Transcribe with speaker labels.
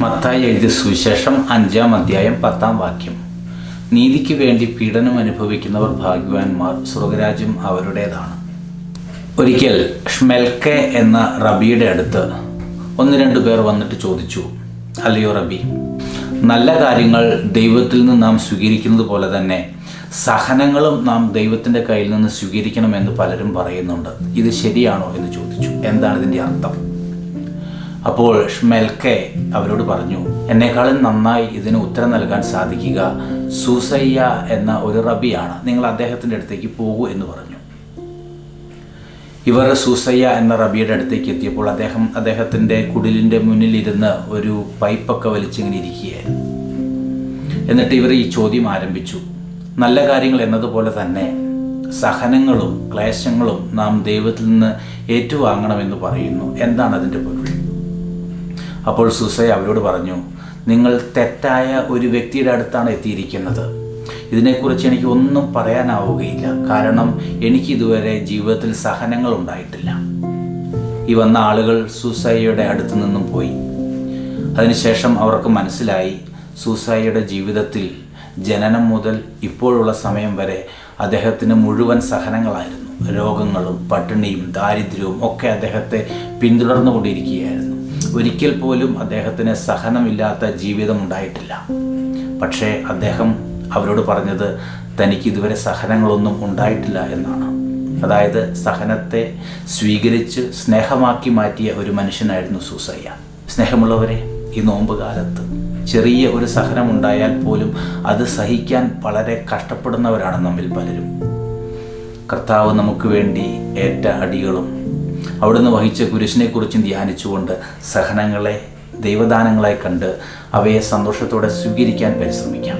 Speaker 1: മത്തായി എഴുതിയ സുവിശേഷം അഞ്ചാം അധ്യായം പത്താം വാക്യം. നീതിക്ക് വേണ്ടി പീഡനം അനുഭവിക്കുന്നവർ ഭാഗ്യവാന്മാർ സ്വർഗരാജ്യം അവരുടേതാണ്. ഒരിക്കൽ ഷ്മെൽക്കെ എന്ന റബിയുടെ അടുത്ത് ഒന്ന് രണ്ട് പേർ വന്നിട്ട് ചോദിച്ചു അല്ലയോ റബി നല്ല കാര്യങ്ങൾ ദൈവത്തിൽ നിന്ന് നാം സ്വീകരിക്കുന്നത് പോലെ തന്നെ സഹനങ്ങളും നാം ദൈവത്തിന്റെ കയ്യിൽ നിന്ന് സ്വീകരിക്കണമെന്ന് പലരും പറയുന്നുണ്ട്. ഇത് ശരിയാണോ? എന്ന് ചോദിച്ചു എന്താണ് ഇതിന്റെ അർത്ഥം? അപ്പോൾ ഷ്മെൽക്കെ അവരോട് പറഞ്ഞു എന്നെക്കാളും നന്നായി ഇതിന് ഉത്തരം നൽകാൻ സാധിക്കുക സൂസയ്യ എന്ന ഒരു റബിയാണ്. നിങ്ങൾ അദ്ദേഹത്തിന്റെ അടുത്തേക്ക് പോകൂ എന്ന് പറഞ്ഞു. ഇവർ സൂസയ്യ എന്ന റബിയുടെ അടുത്തേക്ക് എത്തിയപ്പോൾ അദ്ദേഹം അദ്ദേഹത്തിന്റെ കുടിലിന്റെ മുന്നിലിരുന്ന് ഒരു പൈപ്പൊക്കെ വലിച്ചിങ്ങനെ ഇരിക്കുകയായിരുന്നു. എന്നിട്ട് ഇവർ ഈ ചോദ്യം ആരംഭിച്ചു നല്ല കാര്യങ്ങൾ എന്നതുപോലെ തന്നെ സഹനങ്ങളും ക്ലേശങ്ങളും നാം ദൈവത്തിൽ നിന്ന് ഏറ്റുവാങ്ങണമെന്ന് പറയുന്നു. എന്താണ് അതിന്റെ പൊരുൾ? അപ്പോൾ സുസൈ അവരോട് പറഞ്ഞു നിങ്ങൾ തെറ്റായ ഒരു വ്യക്തിയുടെ അടുത്താണ് എത്തിയിരിക്കുന്നത്. ഇതിനെക്കുറിച്ച് എനിക്ക് ഒന്നും പറയാനാവുകയില്ല. കാരണം എനിക്ക് ഇതുവരെ ജീവിതത്തിൽ സഹനങ്ങൾ ഉണ്ടായിട്ടില്ല. ഈ വന്ന ആളുകൾ സുസൈയുടെ അടുത്ത് നിന്നും പോയി. അതിനുശേഷം അവർക്ക് മനസ്സിലായി സുസൈയുടെ ജീവിതത്തിൽ ജനനം മുതൽ ഇപ്പോഴുള്ള സമയം വരെ അദ്ദേഹത്തിന് മുഴുവൻ സഹനങ്ങളായിരുന്നു. രോഗങ്ങളും പട്ടിണിയും ദാരിദ്ര്യവും ഒക്കെ അദ്ദേഹത്തെ പിന്തുടർന്നുകൊണ്ടിരിക്കുകയായിരുന്നു ഒരിക്കൽ പോലും അദ്ദേഹത്തിന് സഹനമില്ലാത്ത ജീവിതം ഉണ്ടായിട്ടില്ല. പക്ഷേ അദ്ദേഹം അവരോട് പറഞ്ഞത് തനിക്ക് ഇതുവരെ സഹനങ്ങളൊന്നും ഉണ്ടായിട്ടില്ല എന്നാണ്. അതായത് സഹനത്തെ സ്വീകരിച്ച് സ്നേഹമാക്കി മാറ്റിയ ഒരു മനുഷ്യനായിരുന്നു സൂസയ്യ. സ്നേഹമുള്ളവരെ ഈ നോമ്പ് കാലത്ത് ചെറിയ ഒരു സഹനമുണ്ടായാൽ പോലും അത് സഹിക്കാൻ വളരെ കഷ്ടപ്പെടുന്നവരാണ് നമ്മിൽ പലരും കർത്താവ് നമുക്ക് വേണ്ടി ഏറ്റ അടികളും അവിടുന്ന് വഹിച്ച കുരിശിനെക്കുറിച്ചും ധ്യാനിച്ചുകൊണ്ട് സഹനങ്ങളെ ദൈവദാനങ്ങളായി കണ്ട് അവയെ സന്തോഷത്തോടെ സ്വീകരിക്കാൻ പരിശ്രമിക്കാം.